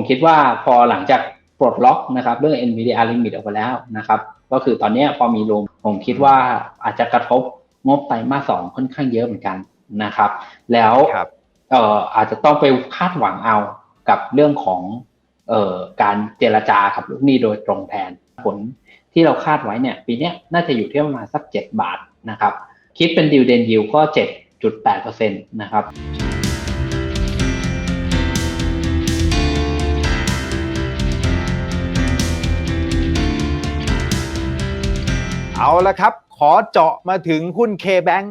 ผมคิดว่าพอหลังจากปลดล็อกนะครับเรื่อง NVIDIA Limit ออกไปแล้วนะครับ ก็คือตอนนี้พอมีลมผมคิดว่าอาจจะกระทบงบไตรมาสสองค่อนข้างเยอะเหมือนกันนะครับ แล้วเอ่ออาจจะต้องไปคาดหวังเอากับเรื่องของเอ่อการเจรจากับลูกหนี้โดยตรงแทนผลที่เราคาดไว้เนี่ย ปีนี้น่าจะอยู่ที่ประมาณสัก 7 บาทนะครับ คิดเป็นดิวเดนยิวก็ 7.8%นะครับ เอาละครับ ขอเจาะมาถึงหุ้น K-Bank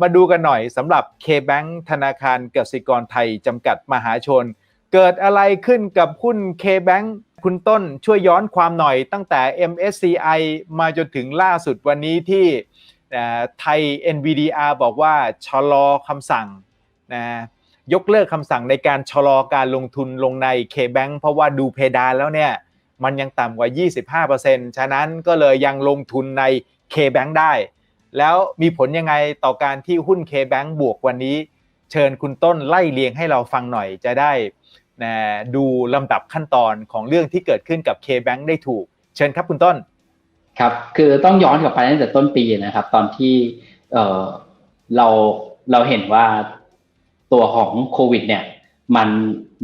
มาดูกันหน่อยสำหรับ K-Bank ธนาคารกสิกรไทยจำกัดมหาชน เกิดอะไรขึ้นกับหุ้น K-Bank คุณต้นช่วยย้อนความหน่อยตั้งแต่ MSCI มาจนถึงล่าสุดวันนี้ที่ไทย NVDR บอกว่าชะลอคำสั่งนะยกเลิกคำสั่งในการชะลอการลงทุนลงใน K-Bank เพราะว่าดูเพดานแล้วเนี่ย มันยังต่ำกว่า 25%ฉะนั้นก็เลยยังลงทุนใน K-Bank ได้ แล้วมีผลยังไงต่อการที่หุ้น K-Bank บวกวันนี้ เชิญคุณต้นไล่เลียงให้เราฟังหน่อยจะได้นะดูลำดับขั้นตอนของเรื่องที่เกิดขึ้นกับ K-Bank ได้ถูก เชิญครับคุณต้น ครับ คือต้องย้อนกลับไปตั้งแต่ต้นปีนะครับ ตอนที่เเราเราเห็นว่าตัวของโควิด เนี่ย มัน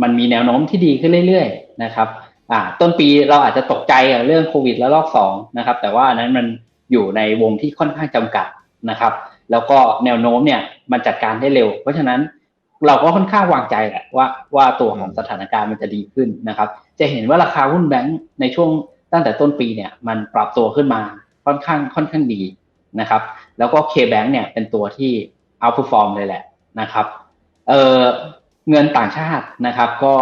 มันมีแนวโน้มที่ดีขึ้นเรื่อยๆนะครับ อ่า ต้นปีเราอาจจะตกใจกับเรื่องโควิดแล้วรอบสองนะครับ แต่ว่านั้นมัน อยู่ในวงที่ค่อนข้างจำกัดนะครับ แล้วก็แนวโน้มเนี่ยมันจัดการได้เร็ว เพราะฉะนั้นเราก็ค่อนข้างวางใจแหละว่าว่าตัวของสถานการณ์มันจะดีขึ้นนะครับ จะเห็นว่าราคาหุ้นแบงก์ในช่วงตั้งแต่ต้นปีเนี่ยมันปรับตัวขึ้นมาค่อนข้างค่อนข้างดีนะครับ แล้วก็ K-Bank เนี่ยเป็นตัวที่เอาผู้ฟอร์มเลยแหละนะครับเเงินต่างชาตินะครับก็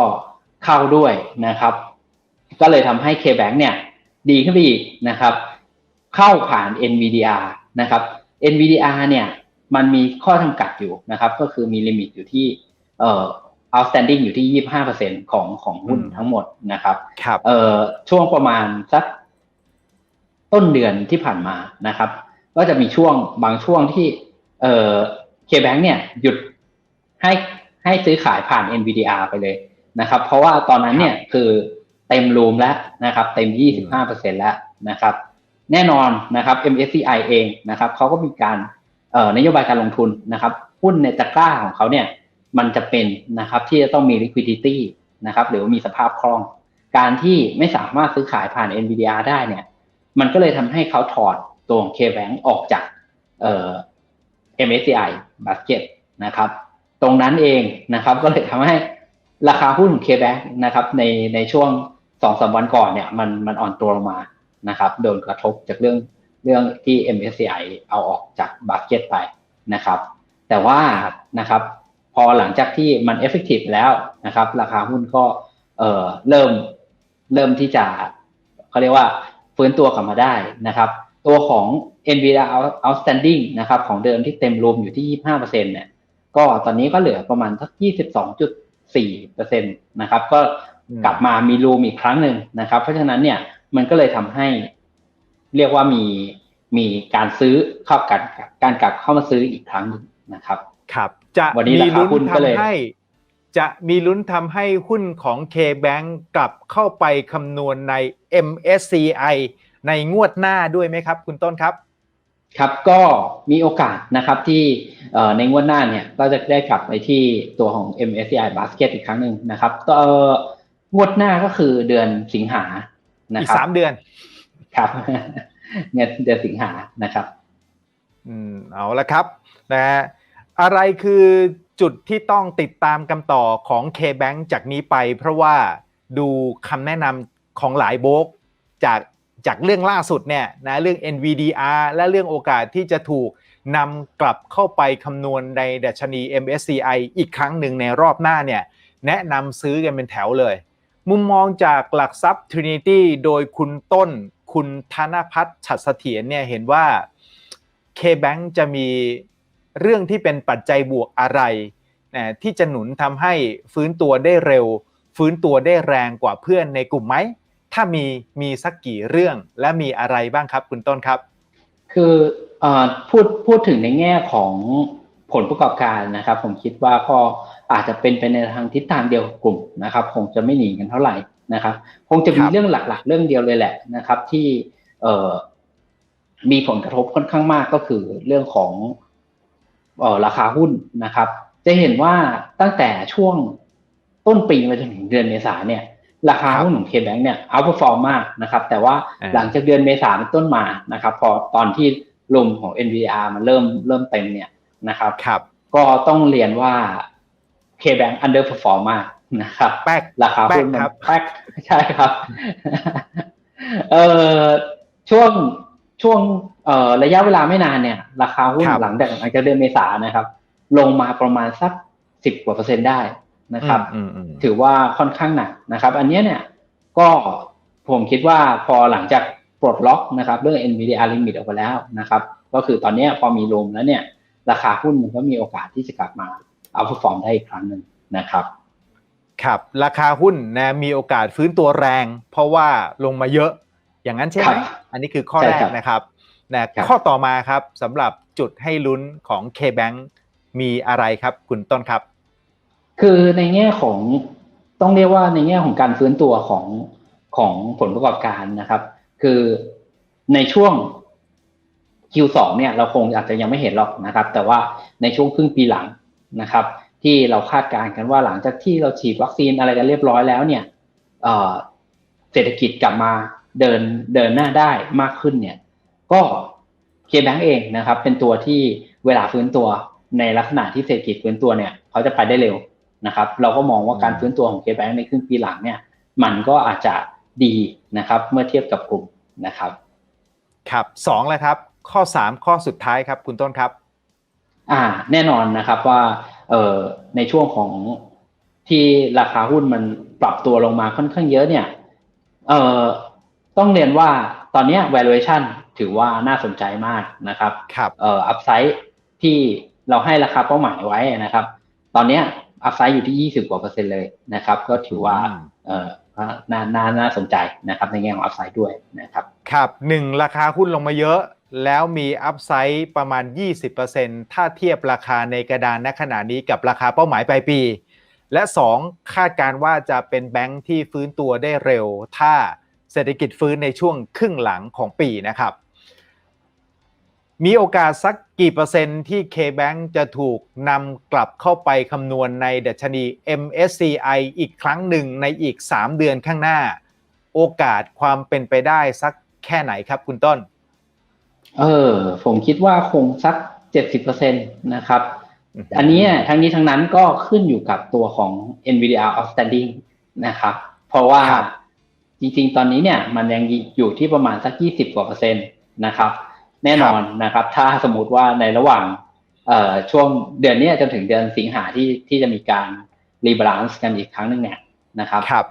เข้าด้วยนะครับ ก็เลยทำให้ K-Bank เนี่ยดีขึ้นไปอีกนะครับ เข้าผ่าน NVDR นะครับ NVDR เนี่ยมันมีข้อจำกัดอยู่นะครับ ก็คือมีลิมิตอยู่ที่เอ่อ outstanding อยู่ที่ 25%ของของหุ้นทั้งหมดนะครับครับเอ่อช่วงประมาณสักต้นเดือนที่ผ่านมานะครับ ก็จะมีช่วงบางช่วงที่เอ่อ KBank เนี่ยหยุดให้ให้ซื้อขายผ่าน NVDR ไปเลยนะครับ เพราะว่าตอนนั้นเนี่ยคือเต็มรูมแล้วนะครับ เต็ม 25%แล้วนะครับ แน่นอนนะครับ MSCI เองนะครับเขาก็มีการนโยบายการลงทุนนะครับหุ้นในตะกร้าของเขาเนี่ยมันจะเป็นนะครับที่จะต้องมี liquidity นะครับหรือว่ามีสภาพคล่อง การที่ไม่สามารถซื้อขายผ่าน NVDR ได้เนี่ย มันก็เลยทำให้เขาถอดตัวของ K-Bank ออกจากเอ่อ MSCI basket นะครับ ตรงนั้นเองนะครับ ก็เลยทำให้ราคาหุ้นของ K-Bank นะครับในในช่วงสองสาวันก่อนเนี่ย มันมันอ่อนตัวลงมา นะครับโดนกระทบจากเรื่องเรื่องที่ MSCI เอาออกจากบาสเกตไปนะครับ แต่ว่านะครับพอหลังจากที่มัน effective แล้วนะครับ ราคาหุ้นก็เอ่อเริ่มเริ่มที่จะเขาเรียกว่าฟื้นตัวกลับมาได้นะครับ ตัวของ NVIDIA outstanding นะครับของเดิมที่เต็มรวมอยู่ที่ 25%เนี่ยก็ตอนนี้ก็เหลือประมาณสัก 22.4%นะครับก็กลับมามีรูมอีกครั้งหนึ่งนะครับ เพราะฉะนั้นเนี่ย มันก็เลยทำให้ เรียกว่ามีมีการซื้อเข้ากันการกลับเข้ามาซื้ออีกครั้งนะครับ ครับ จะมีลุ้นทำให้จะมีลุ้นทำให้หุ้นของ K-Bank กลับเข้าไปคำนวณใน MSCI ในงวดหน้าด้วยไหมครับ คุณต้นครับ ครับก็มีโอกาสนะครับที่ในงวดหน้าเนี่ยก็จะได้กลับไปที่ตัวของ MSCI Basket อีกครั้งหนึ่งนะครับต่องวดหน้าก็คือเดือนสิงหานะครับ อีกสามเดือน ครับเงินเดือนสิงหานะครับ อืมเอาละครับนะฮะอะไรคือจุดที่ต้องติดตามกันต่อของ K-Bank จากนี้ไป เพราะว่าดูคำแนะนำของหลายโบกจากจากเรื่องล่าสุดเนี่ยนะเรื่อง NVDR และเรื่องโอกาสที่จะถูกนำกลับเข้าไปคำนวณในดัชนี MSCI อีกครั้งหนึ่งในรอบหน้าเนี่ย แนะนำซื้อกันเป็นแถวเลย มุมมองจากหลักทรัพย์ Trinity โดยคุณต้นคุณธนพัฒน์ฉัดเสถียรเนี่ยเห็นว่า K-Bank จะมีเรื่องที่เป็นปัจจัยบวกอะไรนะที่จะหนุนทำให้ฟื้นตัวได้เร็ว ฟื้นตัวได้แรงกว่าเพื่อนในกลุ่มไหม ถ้ามีมีสักกี่เรื่องและมีอะไรบ้างครับคุณต้นครับ คืออพูดพูดถึงในแง่ของผลประกอบการนะครับ ผมคิดว่าก็ อาจจะเป็นไปในทางทิศทางเดียวกับกลุ่มนะครับ คงจะไม่หนีกันเท่าไหร่นะครับ คงจะมีครับเรื่องหลักๆ เรื่องเดียวเลยแหละนะครับ ที่เอ่อมีผลกระทบค่อนข้างมากก็คือเรื่องของเอ่อราคาหุ้นนะครับ จะเห็นว่าตั้งแต่ช่วงต้นปีมาจนถึงเดือนเมษาเนี่ย ราคาหุ้นของเคแบงเนี่ยเอาเปอร์ฟอร์มมากนะครับ แต่ว่าอ่าหลังจากเดือนเมษาเป็นต้นมานะครับ พอตอนที่ลมของ NVR มันเริ่มเริ่มเต็มเนี่ยนะครับครับก็ต้องเรียนว่า K-Bank underperform มากนะครับแป๊กราคาหุ้นแป๊กมันครับแป๊กใช่ครับเอ่อช่วงช่วงเอ่อระยะเวลาไม่นานเนี่ย ราคาหุ้นครับหลังจากหลังจากเดือนเมษานะครับ ลงมาประมาณสักสิบกว่าเปอร์เซ็นต์ได้นะครับอืมอืมอืมถือว่าค่อนข้างหนักนะครับ อันเนี้ยเนี่ยก็ผมคิดว่าพอหลังจากปลดล็อกนะครับ เรื่อง NVDA limit ออกไปแล้วนะครับ ก็คือตอนเนี้ยพอมีลมแล้วเนี่ย ราคาหุ้นมันก็มีโอกาสที่จะกลับมาเอาฟอร์มได้อีกครั้งหนึ่งนะครับครับราคาหุ้นนะมีโอกาสฟื้นตัวแรง เพราะว่าลงมาเยอะอย่างนั้นใช่ไหมครับอันนี้คือข้อใช่แรกครับนะครับนะครับข้อต่อมาครับสำหรับจุดให้ลุ้นของ K-Bank มีอะไรครับคุณต้นครับ คือในแง่ของต้องเรียกว่าในแง่ของการฟื้นตัวของของผลประกอบการนะครับ คือในช่วง Q2 เนี่ยเราคงอาจจะยังไม่เห็นหรอกนะครับ แต่ว่าในช่วงครึ่งปีหลัง นะครับ ที่เราคาดการณ์กันว่าหลังจากที่เราฉีดวัคซีนอะไรกันเรียบร้อยแล้วเนี่ยเศรษฐกิจกลับมาเดินเดินหน้าได้มากขึ้นเนี่ย ก็เคแบงเองนะครับ เป็นตัวที่เวลาฟื้นตัวในลักษณะที่เศรษฐกิจฟื้นตัวเนี่ยเขาจะไปได้เร็วนะครับ เราก็มองว่าการฟื้นตัวของเคแบงในครึ่งปีหลังเนี่ย มันก็อาจจะดีนะครับ เมื่อเทียบกับกลุ่มนะครับ ครับสองแล้วครับ ข้อ3ข้อสุดท้ายครับ คุณต้นครับ อ่า แน่นอนนะครับว่าเอ่อในช่วงของที่ราคาหุ้นมันปรับตัวลงมาค่อนข้างเยอะเนี่ยเอ่อต้องเรียนว่าตอนเนี้ย valuation ถือว่าน่าสนใจมากนะครับครับเอ่อ upside ที่เราให้ราคาเป้าหมายไว้นะครับ ตอนเนี้ย upside อยู่ที่ 20 กว่าเปอร์เซ็นต์เลยนะครับ ก็ถือว่าอืมเอ่อน่าน่าน่าสนใจนะครับในแง่ของ upside ด้วยนะครับ ครับหนึ่งราคาหุ้นลงมาเยอะ แล้วมีอัพไซด์ประมาณ 20%ถ้าเทียบราคาในกระดานณขณะนี้กับราคาเป้าหมายปลายปี และ 2 คาดการณ์ว่าจะเป็นแบงค์ที่ฟื้นตัวได้เร็ว ถ้าเศรษฐกิจฟื้นในช่วงครึ่งหลังของปีนะครับ มีโอกาสสักกี่เปอร์เซ็นต์ที่ K-Bank จะถูกนำกลับเข้าไปคำนวณในดัชนี MSCI อีกครั้งหนึ่งในอีก 3 เดือนข้างหน้า โอกาสความเป็นไปได้สักแค่ไหนครับคุณต้น เออ ผมคิดว่าคงสัก70%นะครับ อันนี้ทั้งนี้ทั้งนั้นก็ขึ้นอยู่กับตัวของ NVDR outstanding นะครับ เพราะว่าครับจริงๆ ตอนนี้เนี่ยมันยังอยู่ที่ประมาณสัก20กว่าเปอร์เซ็นต์นะครับ แน่นอนนะครับ ถ้าสมมติว่าในระหว่างเอ่อช่วงเดือนเนี้ยจนถึงเดือนสิงหาที่ที่จะมีการรีบาลานซ์กันอีกครั้งหนึ่งเนี่ยนะครับครับ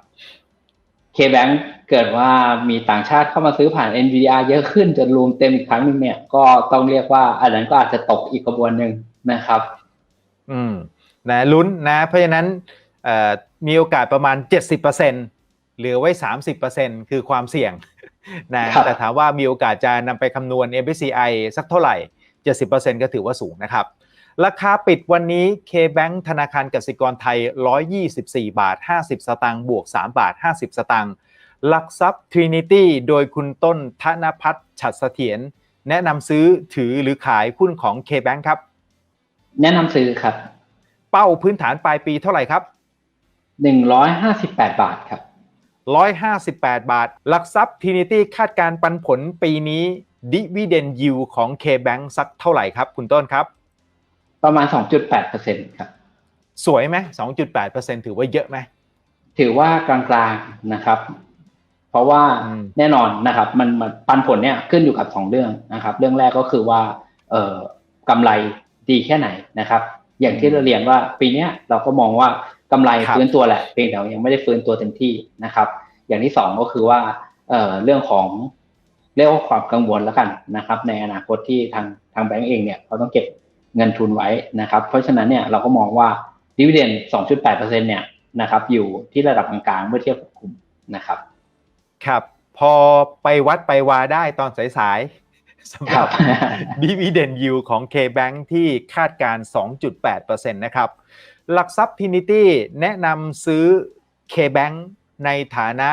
K-Bank เกิดว่ามีต่างชาติเข้ามาซื้อผ่าน NVDR เยอะขึ้นจนรวมเต็มอีกครั้งหนึ่งเนี่ยก็ต้องเรียกว่าอันนั้นก็อาจจะตกอีกกระบวนหนึ่งนะครับ อืมนะลุ้นนะ เพราะฉะนั้นเอ่อมีโอกาสประมาณ 70%เหลือไว้ 30%คือความเสี่ยงนะครับแต่ถามว่ามีโอกาสจะนำไปคำนวณ MSCI สักเท่าไหร่ 70%ก็ถือว่าสูงนะครับ ราคาปิดวันนี้ K-Bank ธนาคารกสิกรไทย 124 บาท 50 สตางค์บวก 3 บาท 50 สตางค์หลักทรัพย์ Trinity โดยคุณต้นธนพัฒน์ฉัดเสถียรแนะนำซื้อถือหรือขายหุ้นของ K-Bank ครับ แนะนำซื้อครับ เป้าพื้นฐานปลายปีเท่าไหร่ครับ 158 บาทครับ 158 บาท หลักทรัพย์ Trinity คาดการณ์ปันผลปีนี้ Dividend Yield ของ K-Bank สักเท่าไหร่ครับ คุณต้นครับ ประมาณ 2.8%ครับ สวยไหม2.8%ถือว่าเยอะไหม ถือว่ากลางๆนะครับ เพราะว่าอืมแน่นอนนะครับมันมันปันผลเนี่ยขึ้นอยู่กับสองเรื่องนะครับ เรื่องแรกก็คือว่า เอ่อกำไรดีแค่ไหนนะครับ อย่างที่เราเรียนว่าปีเนี้ยเราก็มองว่ากำไรครับฟื้นตัวแหละเพียงแต่ว่ายังไม่ได้ฟื้นตัวเต็มที่นะครับ อย่างที่สองก็คือว่าเอ่อเรื่องของเรียกว่าความกังวลแล้วกันนะครับ ในอนาคตที่ทางทางแบงก์เองเนี่ยเขาต้องเก็บ เงินทุนไว้นะครับ เพราะฉะนั้นเนี่ยเราก็มองว่าดีเวเดน2.8%เนี่ยนะครับ อยู่ที่ระดับกลางๆเมื่อเทียบกับกลุ่มนะครับ ครับ พอไปวัดไปวาได้ตอนสายๆสำหครัรับบ Dividend Yield ของ K-Bank ที่คาดการณ์2.8%นะครับ หลักทรัพย์ Trinity แนะนำซื้อ K-Bank ในฐานะ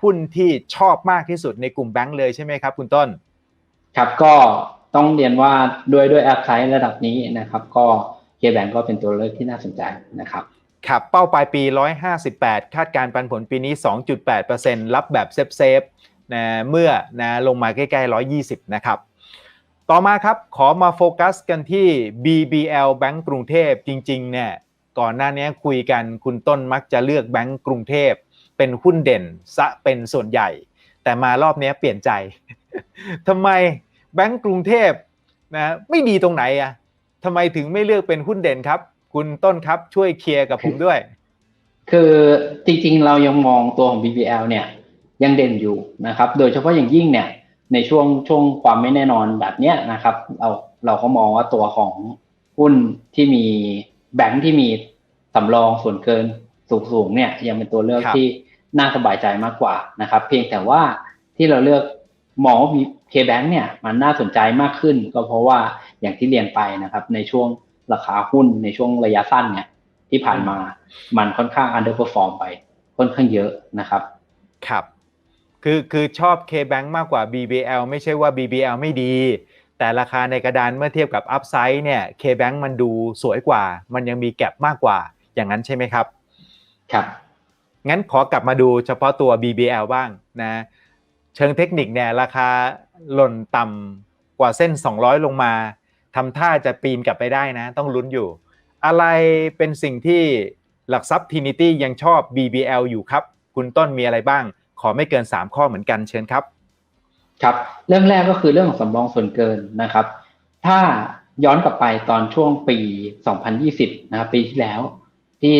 หุ้นที่ชอบมากที่สุดในกลุ่มแบงก์เลยใช่ไหมครับ คุณต้น ครับก็ ต้องเรียนว่าด้วยด้วยแอปไซส์ระดับนี้นะครับ ก็เคแบงก็เป็นตัวเลือกที่น่าสนใจนะครับครับเป้าปลายปี 158 คาดการปันผลปีนี้ 2.8%รับแบบเซฟเซฟๆนะเมื่อนะลงมาใกล้ๆ 120 นะครับ ต่อมาครับ ขอมาโฟกัสกันที่ BBL แบงก์กรุงเทพจริงๆเนี่ยก่อนหน้านี้คุยกันคุณต้นมักจะเลือกแบงก์กรุงเทพเป็นหุ้นเด่นซะเป็นส่วนใหญ่ แต่มารอบนี้เปลี่ยนใจทำไม แบงก์กรุงเทพนะไม่ดีตรงไหนอะทำไมถึงไม่เลือกเป็นหุ้นเด่นครับ คุณต้นครับช่วยเคลียร์กับผมด้วย คือจริงๆ เรายังมองตัวของ BBL เนี่ยยังเด่นอยู่นะครับ โดยเฉพาะอย่างยิ่งเนี่ยในช่วงช่วงความไม่แน่นอนแบบเนี้ยนะครับ เราเราก็มองว่าตัวของหุ้นที่มีแบงค์ที่มีสำรองส่วนเกินสูงๆเนี่ยยังเป็นตัวเลือกครับที่น่าสบายใจมากกว่านะครับ เพียงแต่ว่าที่เราเลือกมองว่า K-Bank เนี่ยมันน่าสนใจมากขึ้น ก็เพราะว่าอย่างที่เรียนไปนะครับ ในช่วงราคาหุ้นในช่วงระยะสั้นเนี่ยที่ผ่านมามันค่อนข้าง underperform ไปค่อนข้างเยอะนะครับ ครับ คือคือชอบ K-Bank มากกว่า BBL ไม่ใช่ว่า BBL ไม่ดี แต่ราคาในกระดานเมื่อเทียบกับ Upside เนี่ย K-Bank มันดูสวยกว่า มันยังมีแก็บมากกว่าอย่างนั้นใช่ไหมครับ ครับ งั้นขอกลับมาดูเฉพาะตัว BBL บ้างนะ เชิงเทคนิคเนี่ยราคา หล่นต่ำกว่าเส้น 200 ลงมาทำท่าจะปีนกลับไปได้นะ ต้องลุ้นอยู่ อะไรเป็นสิ่งที่หลักทรัพย์ Trinity ยังชอบ BBL อยู่ครับ คุณต้นมีอะไรบ้าง ขอไม่เกิน 3 ข้อเหมือนกันเชิญครับครับเรื่องแรกก็คือเรื่องของสำรองส่วนเกินนะครับ ถ้าย้อนกลับไปตอนช่วงปี 2020 นะครับปีที่แล้วที่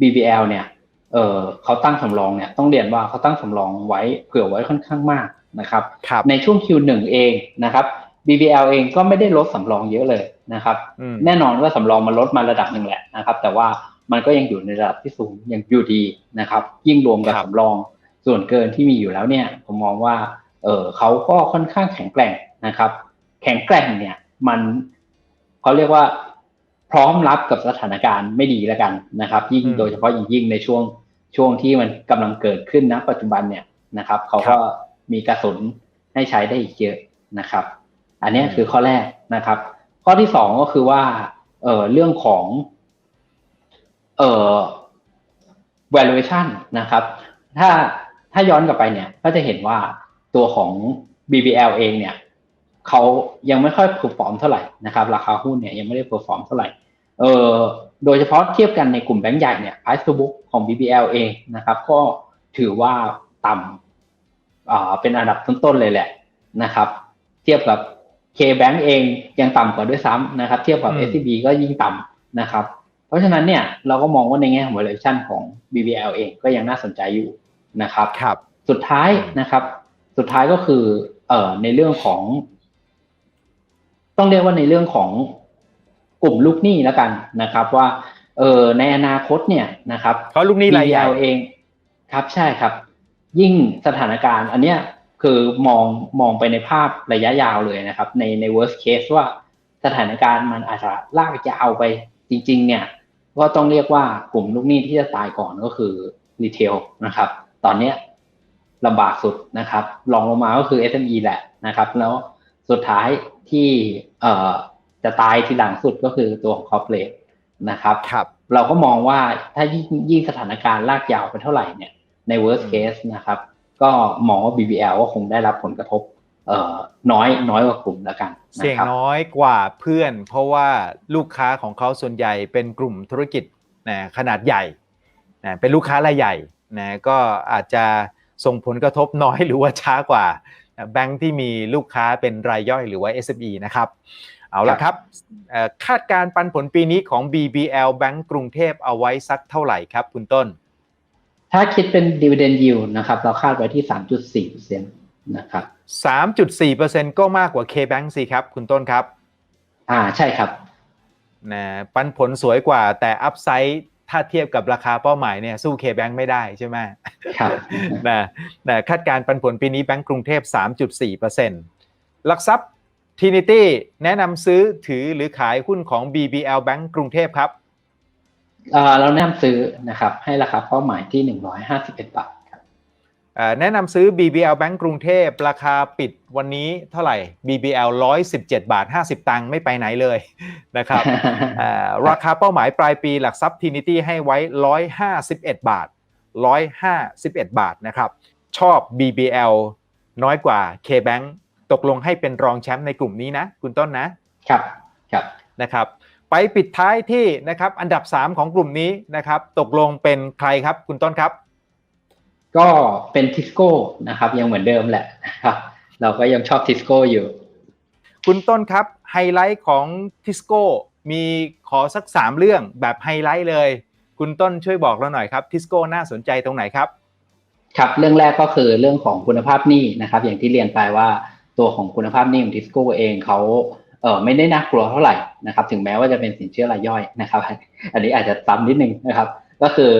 BBL เนี่ยเออเขาตั้งสำรองเนี่ยต้องเรียนว่าเขาตั้งสำรองไว้เผื่อไว้ค่อนข้างมาก นะครับครับในช่วง Q1 เองนะครับ BBL เองก็ไม่ได้ลดสำรองเยอะเลยนะครับอืมแน่นอนว่าสำรองมันลดมาระดับหนึ่งแหละนะครับ แต่ว่ามันก็ยังอยู่ในระดับที่สูงยังอยู่ดีนะครับ ยิ่งรวมกับครับสำรองส่วนเกินที่มีอยู่แล้วเนี่ย ผมมองว่า เออเขาก็ค่อนข้างแข็งแกร่งนะครับ แข็งแกร่งเนี่ยมันเขาเรียกว่าพร้อมรับกับสถานการณ์ไม่ดีแล้วกันนะครับ ยิ่งอืมโดยเฉพาะยิ่งยิ่งในช่วงช่วงที่มันกำลังเกิดขึ้นณปัจจุบันเนี่ยนะครับ เขาครัก็บ มีกระสุนให้ใช้ได้อีกเยอะนะครับ อันนี้คือข้อแรกนะครับ ข้อที่สองก็คือว่า เออเรื่องของเออ valuation นะครับ ถ้าถ้าย้อนกลับไปเนี่ย ก็จะเห็นว่าตัวของ BBL เองเนี่ยเขายังไม่ค่อย perform เท่าไหร่นะครับ ราคาหุ้นเนี่ยยังไม่ได้ perform เท่าไหร่ เออโดยเฉพาะเทียบกันในกลุ่มแบงก์ใหญ่เนี่ย price to book ของ BBL เองนะครับ ก็ถือว่าต่ำ เป็นอันดับต้นๆเลยแหละนะครับ เทียบกับ K-Bank เองยังต่ำกว่าด้วยซ้ำนะครับ เทียบกับอืม SCB ก็ยิ่งต่ำนะครับ เพราะฉะนั้นเนี่ยเราก็มองว่าในแง่ของ valuation ของ BBL เองก็ยังน่าสนใจอยู่นะครับครับสุดท้ายนะครับ สุดท้ายก็คือเอ่อในเรื่องของ ต้องเรียกว่าในเรื่องของกลุ่มลูกหนี้แล้วกันนะครับ ว่า เออในอนาคตเนี่ยนะครับเพราะลูกหนี้รายใหญ่ BBL เอง ครับใช่ครับ ยิ่งสถานการณ์ อันเนี้ยคือมองมองไปในภาพระยะยาวเลยนะครับ ในใน worst case ว่าสถานการณ์มันอาจจะลากยาวไปจริง ๆ เนี่ยก็ต้องเรียกว่ากลุ่มลูกหนี้ที่จะตายก่อนก็คือรีเทลนะครับ ตอนเนี้ยลำบากสุดนะครับรองลงมาก็คือ SME แหละนะครับ แล้วสุดท้ายที่เอ่อจะตายทีหลังสุดก็คือตัวของ corporate นะครับครับเราก็มองว่าถ้ายิ่งยิ่งสถานการณ์ลากยาวไปเท่าไหร่เนี่ย ใน worst อืม case นะครับ ก็มองว่า BBL ก็คงได้รับผลกระทบเอ่อน้อยน้อยกว่ากลุ่มแล้วกันนะเสี่ยงครับน้อยกว่าเพื่อน เพราะว่าลูกค้าของเขาส่วนใหญ่เป็นกลุ่มธุรกิจนะขนาดใหญ่นะเป็นลูกค้ารายใหญ่นะก็อาจจะส่งผลกระทบน้อยหรือว่าช้ากว่านะแบงค์ที่มีลูกค้าเป็นรายย่อยหรือว่า SME นะครับ เอาละครับเอ่อคาดการณ์ปันผลปีนี้ของ BBL แบงก์กรุงเทพเอาไว้สักเท่าไหร่ครับ คุณต้น ถ้าคิดเป็น dividend yield นะครับ เราคาดไว้ที่ 3.4%นะครับ3.4%ก็มากกว่า K-Bank สิครับ คุณต้นครับ อ่าใช่ครับนะปันผลสวยกว่าแต่อัพไซด์ถ้าเทียบกับราคาเป้าหมายเนี่ยสู้ K-Bank ไม่ได้ใช่ไหมครับนะนะคาดการณ์ปันผลปีนี้แบงก์กรุงเทพ 3.4%หลักทรัพย์ Trinity แนะนำซื้อถือหรือขายหุ้นของ BBL แบงก์กรุงเทพครับ เอ่อเราแนะนำซื้อนะครับให้ราคาเป้าหมายที่หนึ่งร้อยห้าสิบเอ็ดบาทครับเอ่อแนะนำซื้อ BBL Bank กรุงเทพราคาปิดวันนี้เท่าไหร่ BBL 117 บาท 50 ตังค์ไม่ไปไหนเลยนะครับเอ่อราคาเป้าหมายปลายปีหลักทรัพย์ Trinity ให้ไว้ 151 บาท 151 บาทนะครับ ชอบ BBL น้อยกว่า KBank ตกลงให้เป็นรองแชมป์ในกลุ่มนี้นะ คุณต้นนะครับ ครับนะครับ ไปปิดท้ายที่นะครับอันดับ 3 ของกลุ่มนี้นะครับ ตกลงเป็นใครครับคุณต้นครับ ก็เป็นทิสโก้นะครับ ยังเหมือนเดิมแหละนะครับเราก็ยังชอบทิสโก้อยู่ คุณต้นครับไฮไลท์ของทิสโก้มีขอสัก 3 เรื่องแบบไฮไลท์เลย คุณต้นช่วยบอกเราหน่อยครับทิสโก้น่าสนใจตรงไหนครับ ครับเรื่องแรกก็คือเรื่องของคุณภาพหนี้นะครับ อย่างที่เรียนไปว่าตัวของคุณภาพหนี้ของทิสโก้เองเขา เออไม่ได้น่ากลัวเท่าไหร่นะครับถึงแม้ว่าจะเป็นสินเชื่อรายย่อยนะครับ อันนี้อาจจะซ้ำนิดนึงนะครับ ก็คือ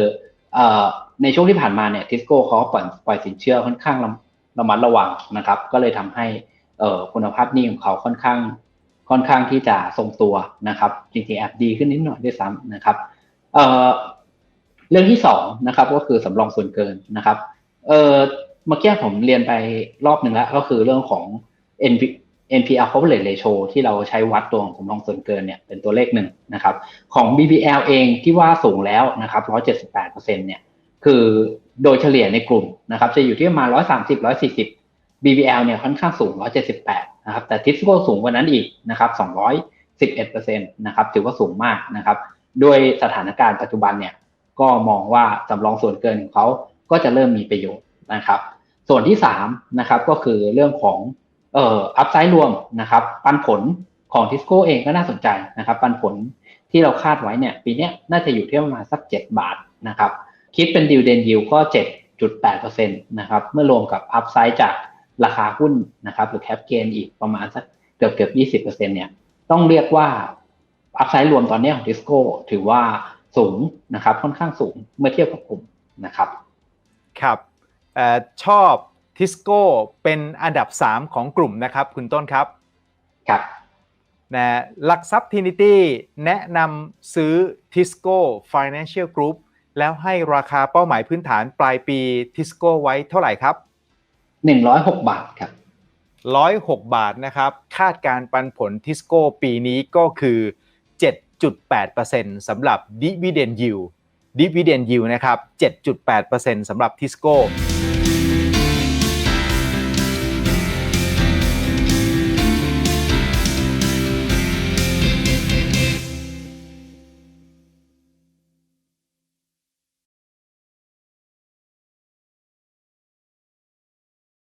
เอ่อในช่วงที่ผ่านมาเนี่ยทิสโก้เขาปล่อยปล่อยสินเชื่อค่อนข้างระระมัดระวังนะครับ ก็เลยทำให้เอ่อคุณภาพหนี้ของเขาค่อนข้างค่อนข้างที่จะทรงตัวนะครับ จริงๆแอบดีขึ้นนิดหน่อยด้วยซ้ำนะครับเอ่อเรื่องที่สองนะครับ ก็คือสำรองส่วนเกินนะครับเออเมื่อกี้ผมเรียนไปรอบหนึ่งแล้ว ก็คือเรื่องของ NP NPL coverage ratio ที่เราใช้วัดตัวของสำรองส่วนเกินเนี่ยเป็นตัวเลขหนึ่งนะครับของ BBL เองที่ว่าสูงแล้วนะครับ178%เนี่ยคือโดยเฉลี่ยในกลุ่มนะครับจะอยู่ที่ประมาณ130 140 BBL เนี่ยค่อนข้างสูง 178นะครับแต่ทิสโก้สูงกว่านั้นอีกนะครับ211%นะครับถือว่าสูงมากนะครับด้วยสถานการณ์ปัจจุบันเนี่ยก็มองว่าสำรองส่วนเกินของเขาก็จะเริ่มมีประโยชน์นะครับส่วนที่สามนะครับก็คือเรื่องของ เอ่ออัพไซด์รวมนะครับ ปันผลของทิสโก้เองก็น่าสนใจนะครับ ปันผลที่เราคาดไว้เนี่ย ปีนี้น่าจะอยู่ที่ประมาณสัก 7 บาทนะครับ คิดเป็นดิวเดนยิวก็ 7.8%นะครับ เมื่อรวมกับอัพไซด์จากราคาหุ้นนะครับ หรือแคปเกนอีกประมาณสักเกือบเกือบ20%เนี่ย ต้องเรียกว่าอัพไซด์รวมตอนนี้ของทิสโก้ถือว่าสูงนะครับ ค่อนข้างสูงเมื่อเทียบกับกลุ่มนะครับ ครับเออชอบ ทิสโก้เป็นอันดับ 3 ของกลุ่มนะครับคุณต้นครับครับนะหลักทรัพย์ Trinity แนะนำซื้อ Tisco Financial Group แล้วให้ราคาเป้าหมายพื้นฐานปลายปี Tisco ไว้เท่าไหร่ครับหนึ่งร้อยหกบาทครับ 106 บาทนะครับ คาดการปันผล Tisco ปีนี้ก็คือ 7.8%สำหรับ Dividend Yield Dividend Yield นะครับ 7.8%สำหรับ Tisco